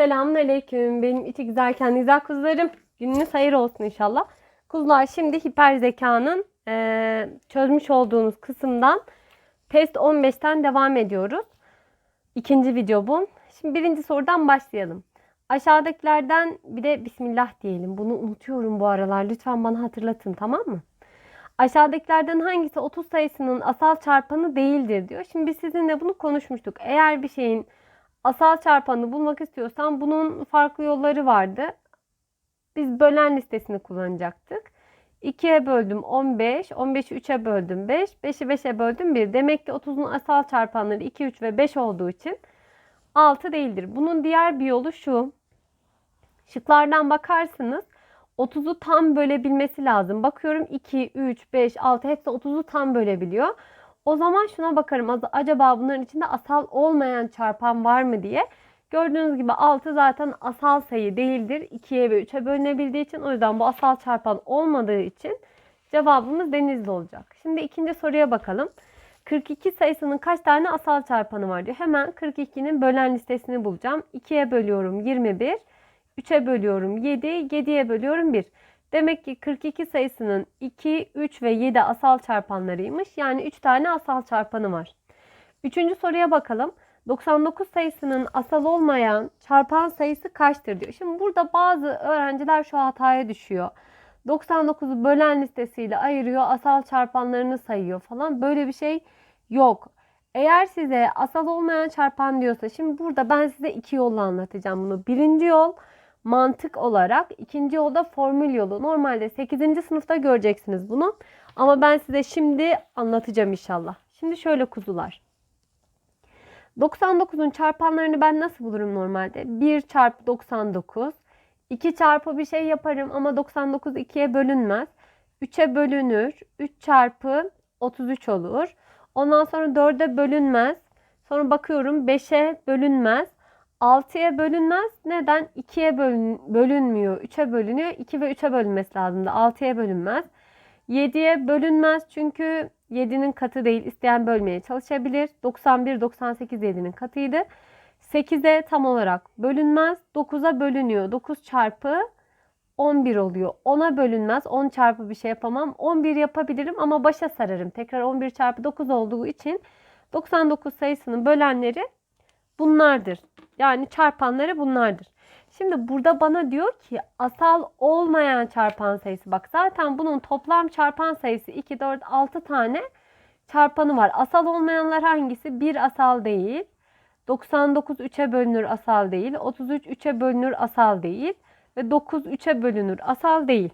Selamünaleyküm. Benim içi güzelken güzel kuzularım. Gününüz hayır olsun inşallah. Kuzular şimdi hiper zekanın eee, çözmüş olduğunuz kısımdan test 15'ten devam ediyoruz. İkinci video bu. Şimdi birinci sorudan başlayalım. Aşağıdakilerden bir de Bismillah diyelim. Bunu unutuyorum bu aralar. Lütfen bana hatırlatın tamam mı? Aşağıdakilerden hangisi 30 sayısının asal çarpanı değildir diyor. Şimdi biz sizinle bunu konuşmuştuk. Eğer bir şeyin asal çarpanını bulmak istiyorsan bunun farklı yolları vardı. Biz bölen listesini kullanacaktık. 2'ye böldüm 15, 15'i 3'e böldüm 5, 5'i 5'e böldüm 1. Demek ki 30'un asal çarpanları 2, 3 ve 5 olduğu için 6 değildir. Bunun diğer bir yolu şu. Şıklardan bakarsınız 30'u tam bölebilmesi lazım. Bakıyorum 2, 3, 5, 6 hepsi 30'u tam bölebiliyor. O zaman şuna bakarım. Acaba bunların içinde asal olmayan çarpan var mı diye. Gördüğünüz gibi 6 zaten asal sayı değildir. 2'ye ve 3'e bölünebildiği için o yüzden bu asal çarpan olmadığı için cevabımız denizli olacak. Şimdi ikinci soruya bakalım. 42 sayısının kaç tane asal çarpanı var diyor. Hemen 42'nin bölen listesini bulacağım. 2'ye bölüyorum 21. 3'e bölüyorum 7. 7'ye bölüyorum 1. Demek ki 42 sayısının 2, 3 ve 7 asal çarpanlarıymış. Yani 3 tane asal çarpanı var. Üçüncü soruya bakalım. 99 sayısının asal olmayan çarpan sayısı kaçtır diyor. Şimdi burada bazı öğrenciler şu hataya düşüyor. 99'u bölen listesiyle ayırıyor, asal çarpanlarını sayıyor falan. Böyle bir şey yok. Eğer size asal olmayan çarpan diyorsa şimdi burada ben size iki yolla anlatacağım bunu. Birinci yol mantık olarak, ikinci yolda formül yolu. Normalde 8. sınıfta göreceksiniz bunu. Ama ben size şimdi anlatacağım inşallah. Şimdi şöyle kuzular. 99'un çarpanlarını ben nasıl bulurum normalde? 1 çarpı 99. 2 çarpı bir şey yaparım ama 99 2'ye bölünmez. 3'e bölünür. 3 çarpı 33 olur. Ondan sonra 4'e bölünmez. Sonra bakıyorum 5'e bölünmez. 6'ya bölünmez. Neden? 2'ye bölün, bölünmüyor. 3'e bölünüyor. 2 ve 3'e bölünmesi lazımdı. 6'ya bölünmez. 7'ye bölünmez çünkü 7'nin katı değil. İsteyen bölmeye çalışabilir. 91, 98 7'nin katıydı. 8'e tam olarak bölünmez. 9'a bölünüyor. 9 çarpı 11 oluyor. 10'a bölünmez. 10 çarpı bir şey yapamam. 11 yapabilirim ama başa sararım. Tekrar 11 çarpı 9 olduğu için 99 sayısının bölenleri bunlardır. Yani çarpanları bunlardır. Şimdi burada bana diyor ki asal olmayan çarpan sayısı. Bak zaten bunun toplam çarpan sayısı 2, 4, 6 tane çarpanı var. Asal olmayanlar hangisi? 1 asal değil. 99 3'e bölünür asal değil. 33 3'e bölünür asal değil. Ve 9 3'e bölünür asal değil.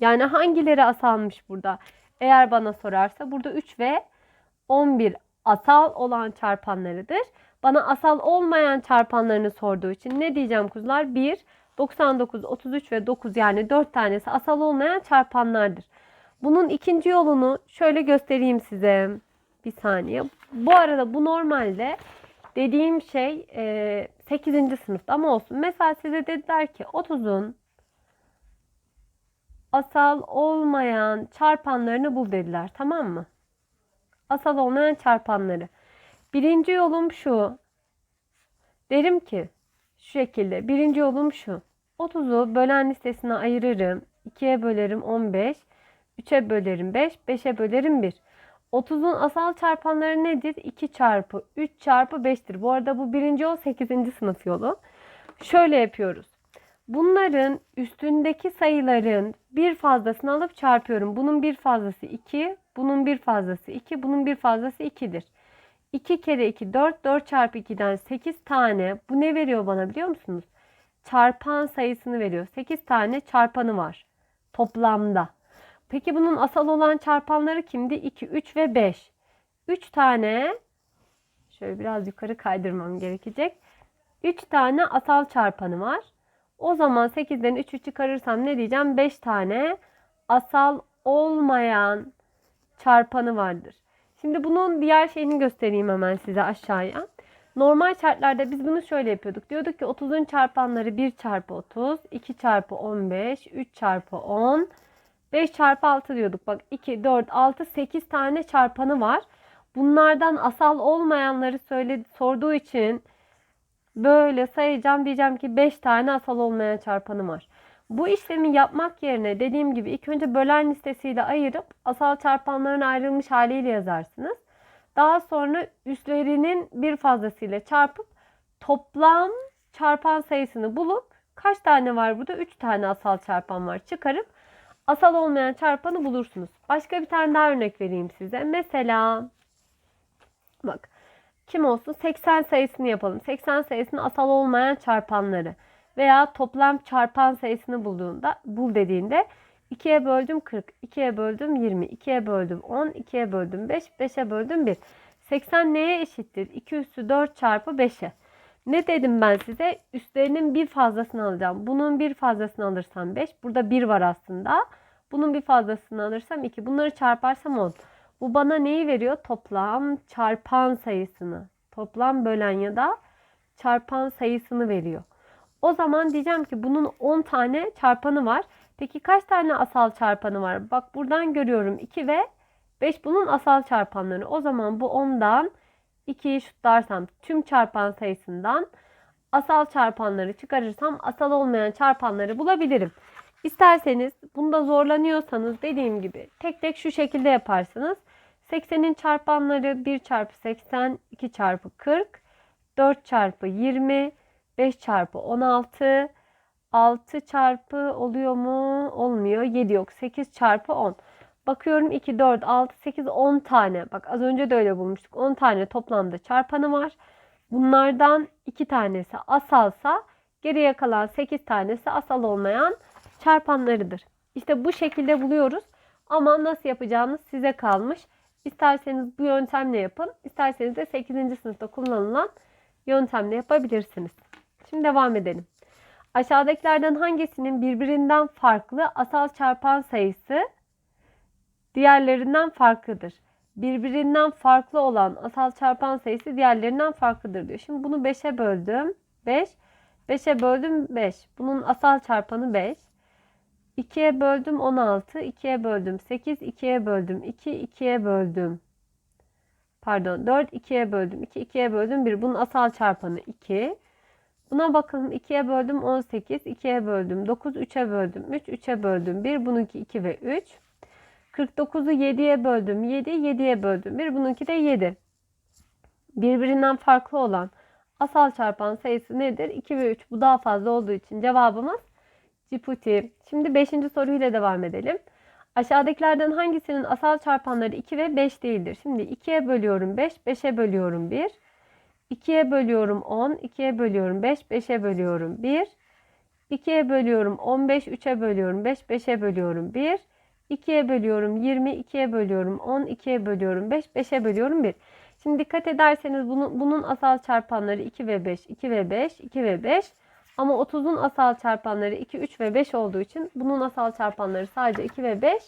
Yani hangileri asalmış burada? Eğer bana sorarsa burada 3 ve 11 asal olan çarpanlarıdır. Bana asal olmayan çarpanlarını sorduğu için ne diyeceğim kuzular? 1, 99, 33 ve 9 yani 4 tanesi asal olmayan çarpanlardır. Bunun ikinci yolunu şöyle göstereyim size. Bir saniye. Bu arada bu normalde dediğim şey e, 8. sınıfta ama olsun. Mesela size dediler ki 30'un asal olmayan çarpanlarını bul dediler. Tamam mı? Asal olmayan çarpanları. Birinci yolum şu. Derim ki şu şekilde. Birinci yolum şu. 30'u bölen listesine ayırırım. 2'ye bölerim 15. 3'e bölerim 5. 5'e bölerim 1. 30'un asal çarpanları nedir? 2 çarpı 3 çarpı 5'tir. Bu arada bu birinci yol 8. sınıf yolu. Şöyle yapıyoruz. Bunların üstündeki sayıların bir fazlasını alıp çarpıyorum. Bunun bir fazlası 2, bunun bir fazlası 2, bunun bir fazlası 2'dir. 2 kere 2 4, 4 çarpı 2'den 8 tane. Bu ne veriyor bana biliyor musunuz? Çarpan sayısını veriyor. 8 tane çarpanı var toplamda. Peki bunun asal olan çarpanları kimdi? 2, 3 ve 5. 3 tane şöyle biraz yukarı kaydırmam gerekecek. 3 tane asal çarpanı var. O zaman 8'den 3'ü çıkarırsam ne diyeceğim? 5 tane asal olmayan çarpanı vardır. Şimdi bunun diğer şeyini göstereyim hemen size aşağıya. Normal şartlarda biz bunu şöyle yapıyorduk. Diyorduk ki 30'un çarpanları 1 çarpı 30, 2 çarpı 15, 3 çarpı 10, 5 çarpı 6 diyorduk. Bak 2, 4, 6, 8 tane çarpanı var. Bunlardan asal olmayanları söyledi, sorduğu için Böyle sayacağım diyeceğim ki 5 tane asal olmayan çarpanım var. Bu işlemi yapmak yerine dediğim gibi ilk önce bölen listesiyle ayırıp asal çarpanların ayrılmış haliyle yazarsınız. Daha sonra üstlerinin bir fazlasıyla çarpıp toplam çarpan sayısını bulup kaç tane var burada? 3 tane asal çarpan var. Çıkarıp asal olmayan çarpanı bulursunuz. Başka bir tane daha örnek vereyim size. Mesela bak kim olsun? 80 sayısını yapalım. 80 sayısının asal olmayan çarpanları veya toplam çarpan sayısını bulduğunda bul dediğinde 2'ye böldüm 40, 2'ye böldüm 20, 2'ye böldüm 10, 2'ye böldüm 5, 5'e böldüm 1. 80 neye eşittir? 2 üstü 4 çarpı 5'e. Ne dedim ben size? Üstlerinin bir fazlasını alacağım. Bunun bir fazlasını alırsam 5. Burada 1 var aslında. Bunun bir fazlasını alırsam 2. Bunları çarparsam 10. Bu bana neyi veriyor? Toplam çarpan sayısını. Toplam bölen ya da çarpan sayısını veriyor. O zaman diyeceğim ki bunun 10 tane çarpanı var. Peki kaç tane asal çarpanı var? Bak buradan görüyorum 2 ve 5 bunun asal çarpanları. O zaman bu 10'dan 2'yi şutlarsam tüm çarpan sayısından asal çarpanları çıkarırsam asal olmayan çarpanları bulabilirim. İsterseniz bunda zorlanıyorsanız dediğim gibi tek tek şu şekilde yaparsınız. 80'in çarpanları 1 çarpı 80, 2 çarpı 40, 4 çarpı 20, 5 çarpı 16, 6 çarpı oluyor mu? Olmuyor. 7 yok. 8 çarpı 10. Bakıyorum 2, 4, 6, 8, 10 tane. Bak az önce de öyle bulmuştuk. 10 tane toplamda çarpanı var. Bunlardan 2 tanesi asalsa geriye kalan 8 tanesi asal olmayan çarpanlarıdır. İşte bu şekilde buluyoruz. Ama nasıl yapacağınız size kalmış. İsterseniz bu yöntemle yapın. isterseniz de 8. sınıfta kullanılan yöntemle yapabilirsiniz. Şimdi devam edelim. Aşağıdakilerden hangisinin birbirinden farklı asal çarpan sayısı diğerlerinden farklıdır? Birbirinden farklı olan asal çarpan sayısı diğerlerinden farklıdır diyor. Şimdi bunu 5'e böldüm. 5. 5'e böldüm 5. Bunun asal çarpanı 5. 2'ye böldüm 16. 2'ye böldüm 8. 2'ye böldüm 2. 2'ye böldüm. Pardon 4. 2'ye böldüm 2. 2'ye böldüm 1. Bunun asal çarpanı 2. Buna bakalım 2'ye böldüm 18, 2'ye böldüm 9, 3'e böldüm 3, 3'e böldüm 1, bununki 2 ve 3. 49'u 7'ye böldüm 7, 7'ye böldüm 1, bununki de 7. Birbirinden farklı olan asal çarpan sayısı nedir? 2 ve 3. Bu daha fazla olduğu için cevabımız Ciputi. Şimdi 5. soruyla devam edelim. Aşağıdakilerden hangisinin asal çarpanları 2 ve 5 değildir? Şimdi 2'ye bölüyorum 5, 5'e bölüyorum 1. 2'ye bölüyorum 10, 2'ye bölüyorum 5, 5'e bölüyorum 1. 2'ye bölüyorum 15, 3'e bölüyorum 5, 5'e bölüyorum 1. 2'ye bölüyorum 20, 2'ye bölüyorum 10, 2'ye bölüyorum 5, 5'e bölüyorum 1. Şimdi dikkat ederseniz bunun, bunun asal çarpanları 2 ve 5, 2 ve 5, 2 ve 5. Ama 30'un asal çarpanları 2, 3 ve 5 olduğu için bunun asal çarpanları sadece 2 ve 5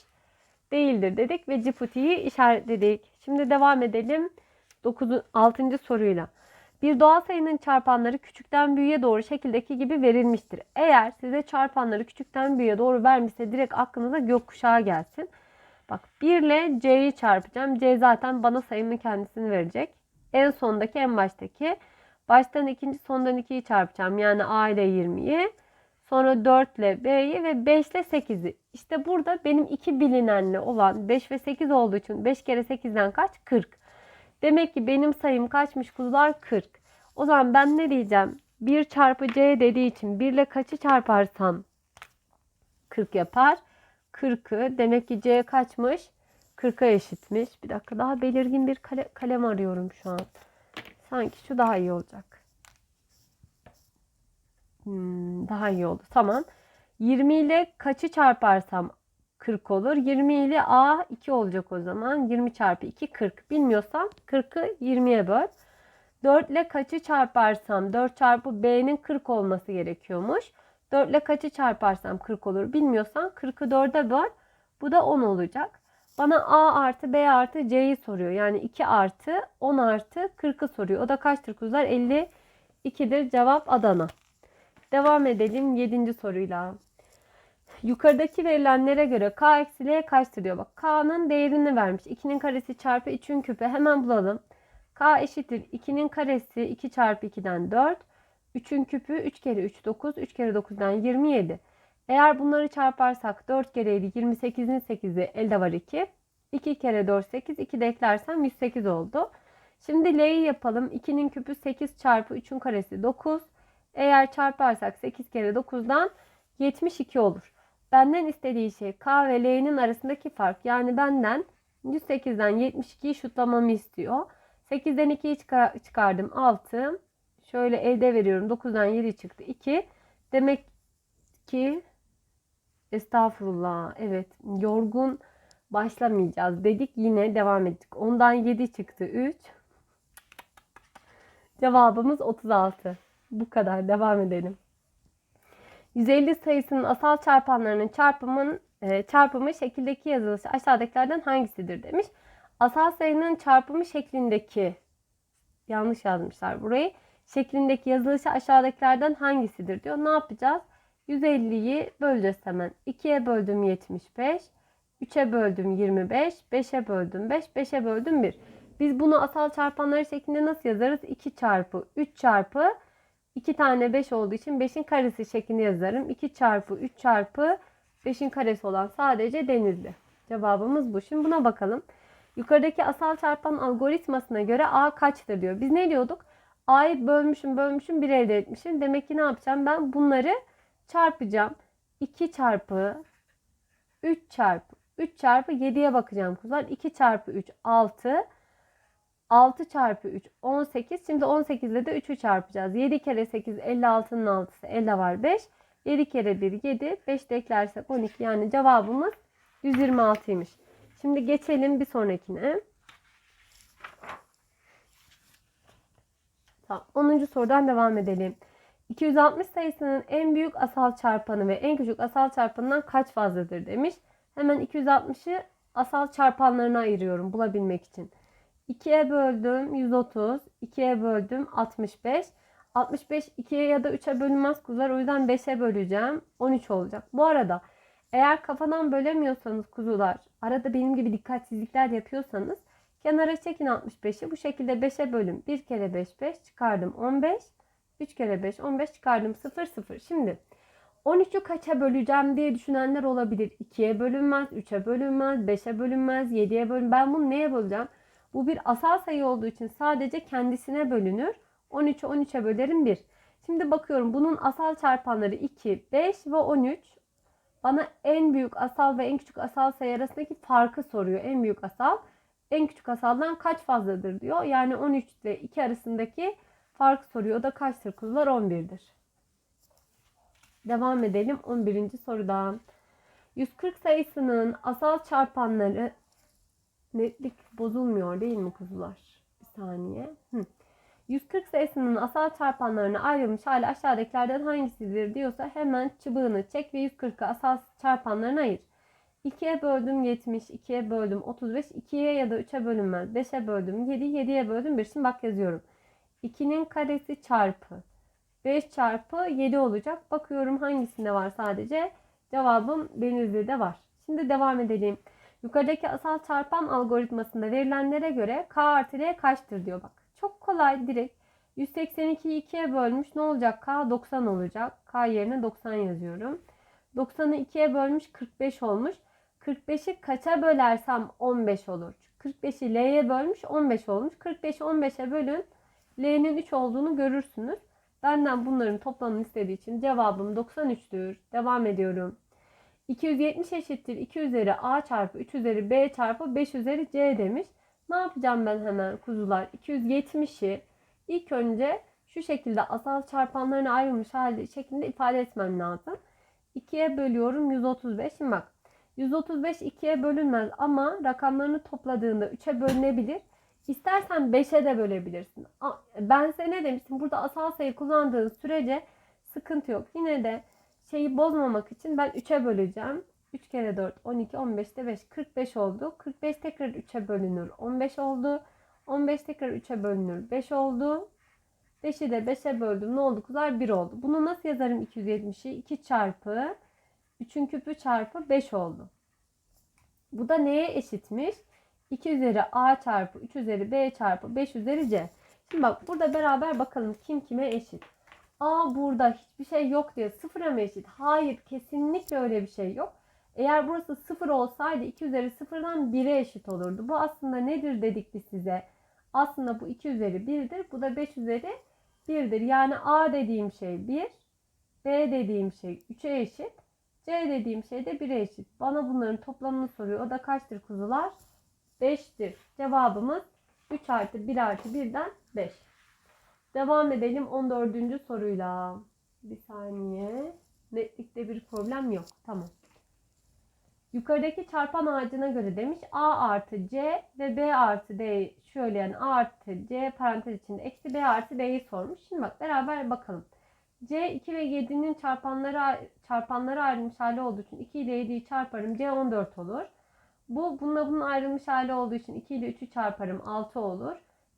değildir dedik ve Ciputi'yi işaretledik. Şimdi devam edelim 9, 6. soruyla. Bir doğal sayının çarpanları küçükten büyüğe doğru şekildeki gibi verilmiştir. Eğer size çarpanları küçükten büyüğe doğru vermişse direkt aklınıza gökkuşağı gelsin. Bak 1 ile c'yi çarpacağım. c zaten bana sayımın kendisini verecek. En sondaki en baştaki. Baştan ikinci sondan 2'yi çarpacağım. Yani a ile 20'yi. Sonra 4 ile b'yi ve 5 ile 8'i. İşte burada benim iki bilinenli olan 5 ve 8 olduğu için 5 kere 8'den kaç? 40. Demek ki benim sayım kaçmış kuzular? 40. O zaman ben ne diyeceğim? 1 çarpı c dediği için 1 ile kaçı çarparsam 40 yapar. 40'ı demek ki c kaçmış? 40'a eşitmiş. Bir dakika daha belirgin bir kale, kalem arıyorum şu an. Sanki şu daha iyi olacak. Hmm, daha iyi oldu. Tamam. 20 ile kaçı çarparsam 40 olur. 20 ile A 2 olacak o zaman. 20 çarpı 2 40. Bilmiyorsam 40'ı 20'ye böl. 4 ile kaçı çarparsam 4 çarpı B'nin 40 olması gerekiyormuş. 4 ile kaçı çarparsam 40 olur. Bilmiyorsan 40'ı 4'e böl. Bu da 10 olacak. Bana A artı B artı C'yi soruyor. Yani 2 artı 10 artı 40'ı soruyor. O da kaçtır kuzlar? 52'dir. Cevap Adana. Devam edelim 7. soruyla. Yukarıdaki verilenlere göre k eksi l kaçtır diyor. Bak k'nın değerini vermiş. 2'nin karesi çarpı 3'ün küpü. Hemen bulalım. k eşittir 2'nin karesi 2 çarpı 2'den 4. 3'ün küpü 3 kere 3 9. 3 kere 9'dan 27. Eğer bunları çarparsak 4 kere 7 28'in 8'i elde var 2. 2 kere 4 8. 2 de eklersem 108 oldu. Şimdi L'yi yapalım. 2'nin küpü 8 çarpı 3'ün karesi 9. Eğer çarparsak 8 kere 9'dan 72 olur. Benden istediği şey K ve L'nin arasındaki fark. Yani benden 108'den 72'yi şutlamamı istiyor. 8'den 2'yi çıkar- çıkardım 6. Şöyle elde veriyorum. 9'dan 7 çıktı 2. Demek ki estağfurullah evet yorgun başlamayacağız dedik. Yine devam ettik. 10'dan 7 çıktı 3. Cevabımız 36. Bu kadar. Devam edelim. 150 sayısının asal çarpanlarının çarpımın e, çarpımı şekildeki yazılışı aşağıdakilerden hangisidir demiş. Asal sayının çarpımı şeklindeki yanlış yazmışlar burayı. Şeklindeki yazılışı aşağıdakilerden hangisidir diyor. Ne yapacağız? 150'yi böleceğiz hemen. 2'ye böldüm 75. 3'e böldüm 25. 5'e böldüm 5. 5'e böldüm 1. Biz bunu asal çarpanları şeklinde nasıl yazarız? 2 çarpı 3 çarpı 2 tane 5 olduğu için 5'in karesi şeklinde yazarım. 2 çarpı 3 çarpı 5'in karesi olan sadece denizli. Cevabımız bu. Şimdi buna bakalım. Yukarıdaki asal çarpan algoritmasına göre A kaçtır diyor. Biz ne diyorduk? A'yı bölmüşüm bölmüşüm 1 elde etmişim. Demek ki ne yapacağım? Ben bunları çarpacağım. 2 çarpı 3 çarpı 3 çarpı 7'ye bakacağım kızlar. 2 çarpı 3 6 6 çarpı 3 18. Şimdi 18 ile de 3'ü çarpacağız. 7 kere 8 56'nın 6'sı elde var 5. 7 kere 1 7. 5 de eklersek 12. Yani cevabımız 126'ymış. Şimdi geçelim bir sonrakine. Tamam. 10. sorudan devam edelim. 260 sayısının en büyük asal çarpanı ve en küçük asal çarpanından kaç fazladır demiş. Hemen 260'ı asal çarpanlarına ayırıyorum bulabilmek için. 2'ye böldüm 130, 2'ye böldüm 65. 65 2'ye ya da 3'e bölünmez kuzular. O yüzden 5'e böleceğim. 13 olacak. Bu arada eğer kafadan bölemiyorsanız kuzular, arada benim gibi dikkatsizlikler yapıyorsanız kenara çekin 65'i. Bu şekilde 5'e bölün. 1 kere 5 5 çıkardım 15. 3 kere 5 15 çıkardım 0 0. Şimdi 13'ü kaça böleceğim diye düşünenler olabilir. 2'ye bölünmez, 3'e bölünmez, 5'e bölünmez, 7'ye bölünmez. Ben bunu neye böleceğim? Bu bir asal sayı olduğu için sadece kendisine bölünür. 13'ü 13'e bölerim 1. Şimdi bakıyorum bunun asal çarpanları 2, 5 ve 13. Bana en büyük asal ve en küçük asal sayı arasındaki farkı soruyor. En büyük asal en küçük asaldan kaç fazladır diyor. Yani 13 ile 2 arasındaki fark soruyor. O da kaçtır kuzular? 11'dir. Devam edelim 11. sorudan. 140 sayısının asal çarpanları netlik bozulmuyor değil mi kuzular? Bir saniye. Hı. 140 sayısının asal çarpanlarına ayrılmış hali aşağıdakilerden hangisidir diyorsa hemen çubuğunu çek ve 140'ı asal çarpanlarına ayır. 2'ye böldüm 70, 2'ye böldüm 35, 2'ye ya da 3'e bölünmez. 5'e böldüm 7, 7'ye böldüm 1. Şimdi bak yazıyorum. 2'nin karesi çarpı 5 çarpı 7 olacak. Bakıyorum hangisinde var sadece. Cevabım Denizli'de var. Şimdi devam edelim. Yukarıdaki asal çarpan algoritmasında verilenlere göre k artı l kaçtır diyor bak. Çok kolay direkt. 182'yi 2'ye bölmüş. Ne olacak? K 90 olacak. K yerine 90 yazıyorum. 90'ı 2'ye bölmüş 45 olmuş. 45'i kaça bölersem 15 olur. 45'i L'ye bölmüş 15 olmuş. 45'i 15'e bölün. L'nin 3 olduğunu görürsünüz. Benden bunların toplamını istediği için cevabım 93'tür. Devam ediyorum. 270 eşittir 2 üzeri a çarpı 3 üzeri b çarpı 5 üzeri c demiş. Ne yapacağım ben hemen kuzular? 270'i ilk önce şu şekilde asal çarpanlarına ayrılmış halde şeklinde ifade etmem lazım. 2'ye bölüyorum 135. Şimdi bak 135 2'ye bölünmez ama rakamlarını topladığında 3'e bölünebilir. İstersen 5'e de bölebilirsin. Ben size ne demiştim? Burada asal sayı kullandığın sürece sıkıntı yok. Yine de şeyi bozmamak için ben 3'e böleceğim. 3 kere 4 12 15 de 5 45 oldu. 45 tekrar 3'e bölünür 15 oldu. 15 tekrar 3'e bölünür 5 oldu. 5'i de 5'e böldüm. Ne oldu kızlar? 1 oldu. Bunu nasıl yazarım 270'i? 2 çarpı 3'ün küpü çarpı 5 oldu. Bu da neye eşitmiş? 2 üzeri a çarpı 3 üzeri b çarpı 5 üzeri c. Şimdi bak burada beraber bakalım kim kime eşit. Aa burada hiçbir şey yok diye sıfıra mı eşit? Hayır kesinlikle öyle bir şey yok. Eğer burası sıfır olsaydı 2 üzeri sıfırdan 1'e eşit olurdu. Bu aslında nedir dedik biz size. Aslında bu 2 üzeri 1'dir. Bu da 5 üzeri 1'dir. Yani A dediğim şey 1. B dediğim şey 3'e eşit. C dediğim şey de 1'e eşit. Bana bunların toplamını soruyor. O da kaçtır kuzular? 5'tir. Cevabımız 3 artı 1 artı 1'den 5. Devam edelim 14. soruyla. Bir saniye. Netlikte bir problem yok. Tamam. Yukarıdaki çarpan ağacına göre demiş A artı C ve B artı D şöyle yani A artı C parantez içinde eksi B artı D'yi sormuş. Şimdi bak beraber bakalım. C 2 ve 7'nin çarpanları çarpanları ayrılmış hali olduğu için 2 ile 7'yi çarparım C 14 olur. Bu bununla bunun ayrılmış hali olduğu için 2 ile 3'ü çarparım 6 olur.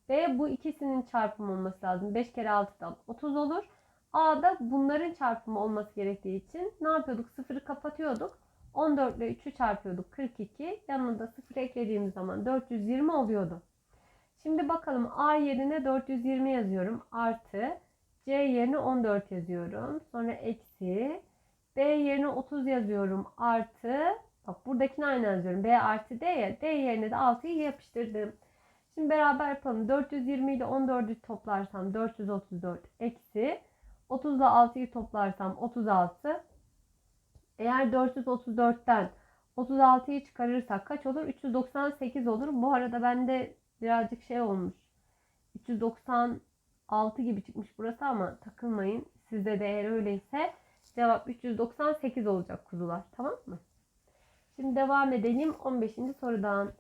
B bu ikisinin çarpımı olması lazım. 5 kere 6'dan 30 olur. A da bunların çarpımı olması gerektiği için ne yapıyorduk? Sıfırı kapatıyorduk. 14 ile 3'ü çarpıyorduk 42. Yanına da 0 eklediğimiz zaman 420 oluyordu. Şimdi bakalım A yerine 420 yazıyorum. Artı C yerine 14 yazıyorum. Sonra eksi B yerine 30 yazıyorum. Artı bak buradakini aynı yazıyorum. B artı D ya. D yerine de 6'yı yapıştırdım. Şimdi beraber yapalım. 420 ile 14'ü toplarsam 434 eksi 30 ile 6'yı toplarsam 36 eğer 434'ten 36'yı çıkarırsak kaç olur? 398 olur. Bu arada bende birazcık şey olmuş. 396 gibi çıkmış burası ama takılmayın. Sizde de eğer öyleyse cevap 398 olacak kuzular. Tamam mı? Şimdi devam edelim 15. sorudan.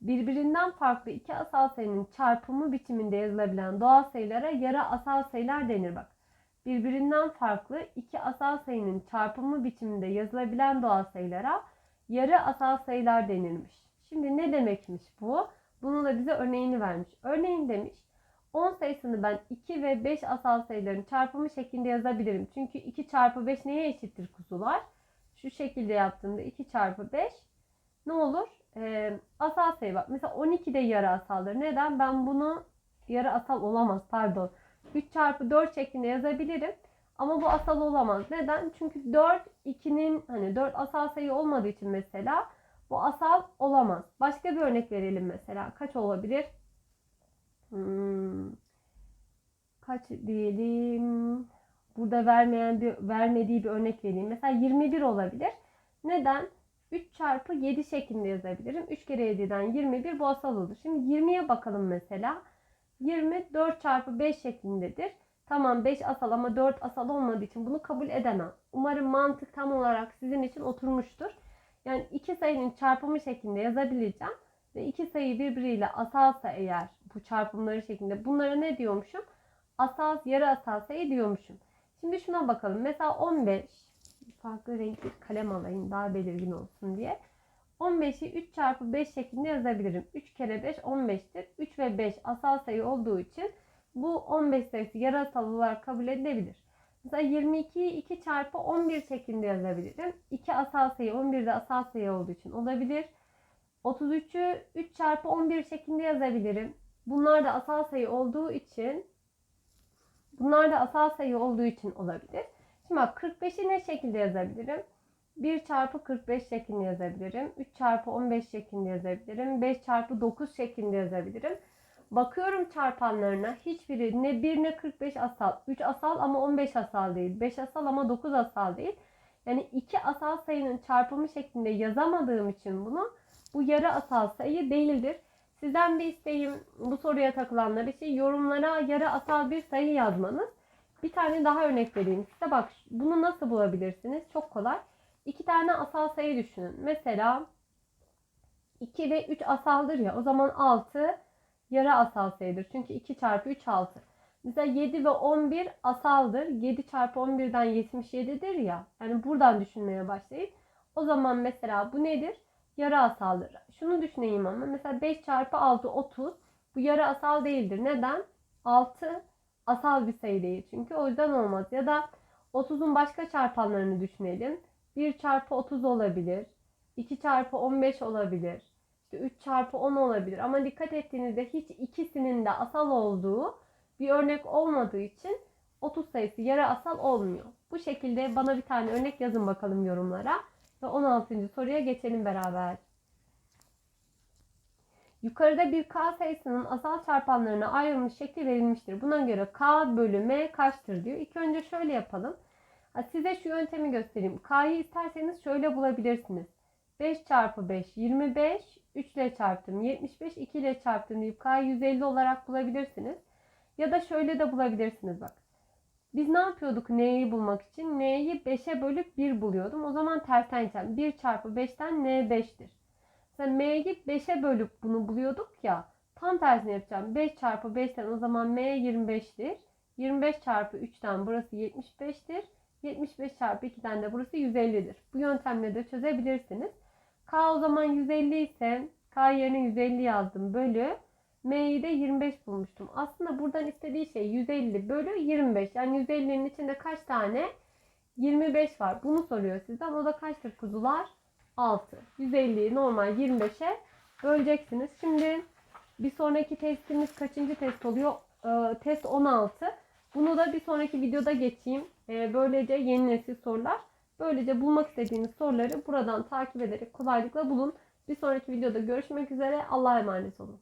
Birbirinden farklı iki asal sayının çarpımı biçiminde yazılabilen doğal sayılara yarı asal sayılar denir bak birbirinden farklı iki asal sayının çarpımı biçiminde yazılabilen doğal sayılara yarı asal sayılar denilmiş. Şimdi ne demekmiş bu? Bunu da bize örneğini vermiş. Örneğin demiş 10 sayısını ben 2 ve 5 asal sayıların çarpımı şeklinde yazabilirim. Çünkü 2 çarpı 5 neye eşittir kuzular? Şu şekilde yaptığımda 2 çarpı 5 ne olur? Ee, asal bak. Mesela 12 de yarı asaldır. Neden? Ben bunu yarı asal olamaz pardon. 3 çarpı 4 şeklinde yazabilirim. Ama bu asal olamaz. Neden? Çünkü 4 2'nin hani 4 asal sayı olmadığı için mesela bu asal olamaz. Başka bir örnek verelim mesela. Kaç olabilir? Hmm. Kaç diyelim? Burada vermeyen bir vermediği bir örnek vereyim. Mesela 21 olabilir. Neden? 3 çarpı 7 şeklinde yazabilirim. 3 kere 7'den 21 bu asal olur. Şimdi 20'ye bakalım mesela. 20 4 çarpı 5 şeklindedir. Tamam 5 asal ama 4 asal olmadığı için bunu kabul edemem. Umarım mantık tam olarak sizin için oturmuştur. Yani iki sayının çarpımı şeklinde yazabileceğim. Ve iki sayı birbiriyle asalsa eğer bu çarpımları şeklinde bunlara ne diyormuşum? Asal, yarı asal sayı diyormuşum. Şimdi şuna bakalım. Mesela 15 farklı renkli kalem alayım daha belirgin olsun diye. 15'i 3 çarpı 5 şeklinde yazabilirim. 3 kere 5 15'tir. 3 ve 5 asal sayı olduğu için bu 15 sayısı yarı asal olarak kabul edilebilir. Mesela 22'yi 2 çarpı 11 şeklinde yazabilirim. 2 asal sayı 11 de asal sayı olduğu için olabilir. 33'ü 3 çarpı 11 şeklinde yazabilirim. Bunlar da asal sayı olduğu için bunlar da asal sayı olduğu için olabilir. Şimdi bak 45'i ne şekilde yazabilirim? 1 çarpı 45 şeklinde yazabilirim. 3 çarpı 15 şeklinde yazabilirim. 5 çarpı 9 şeklinde yazabilirim. Bakıyorum çarpanlarına hiçbiri ne 1 ne 45 asal. 3 asal ama 15 asal değil. 5 asal ama 9 asal değil. Yani iki asal sayının çarpımı şeklinde yazamadığım için bunu bu yarı asal sayı değildir. Sizden bir isteğim bu soruya takılanlar için yorumlara yarı asal bir sayı yazmanız. Bir tane daha örnek vereyim size. Bak bunu nasıl bulabilirsiniz? Çok kolay. İki tane asal sayı düşünün. Mesela 2 ve 3 asaldır ya. O zaman 6 yarı asal sayıdır. Çünkü 2 çarpı 3 6. Mesela 7 ve 11 asaldır. 7 çarpı 11'den 77'dir ya. Yani buradan düşünmeye başlayın. O zaman mesela bu nedir? Yarı asaldır. Şunu düşüneyim ama. Mesela 5 çarpı 6 30. Bu yarı asal değildir. Neden? 6 asal bir sayı değil. Çünkü o yüzden olmaz. Ya da 30'un başka çarpanlarını düşünelim. 1 çarpı 30 olabilir. 2 çarpı 15 olabilir. İşte 3 çarpı 10 olabilir. Ama dikkat ettiğinizde hiç ikisinin de asal olduğu bir örnek olmadığı için 30 sayısı yarı asal olmuyor. Bu şekilde bana bir tane örnek yazın bakalım yorumlara. Ve 16. soruya geçelim beraber. Yukarıda bir k sayısının asal çarpanlarına ayrılmış şekli verilmiştir. Buna göre k bölü m kaçtır diyor. İlk önce şöyle yapalım. Size şu yöntemi göstereyim. K'yı isterseniz şöyle bulabilirsiniz. 5 çarpı 5 25. 3 ile çarptım 75. 2 ile çarptım deyip K'yı 150 olarak bulabilirsiniz. Ya da şöyle de bulabilirsiniz bak. Biz ne yapıyorduk n'yi bulmak için? N'yi 5'e bölüp 1 buluyordum. O zaman tersten gideceğim. 1 çarpı 5'ten n 5'tir. Mesela m'yi 5'e bölüp bunu buluyorduk ya. Tam tersini yapacağım. 5 çarpı 5'ten o zaman m 25'tir. 25 çarpı 3'ten burası 75'tir. 75 çarpı 2'den de burası 150'dir. Bu yöntemle de çözebilirsiniz. K o zaman 150 ise K yerine 150 yazdım. Bölü M'yi de 25 bulmuştum. Aslında buradan istediği şey 150 bölü 25. Yani 150'nin içinde kaç tane? 25 var. Bunu soruyor sizden. O da kaçtır kuzular? 6. 150'yi normal 25'e böleceksiniz. Şimdi bir sonraki testimiz kaçıncı test oluyor? Ee, test 16. Bunu da bir sonraki videoda geçeyim. Ee, böylece yeni nesil sorular. Böylece bulmak istediğiniz soruları buradan takip ederek kolaylıkla bulun. Bir sonraki videoda görüşmek üzere. Allah'a emanet olun.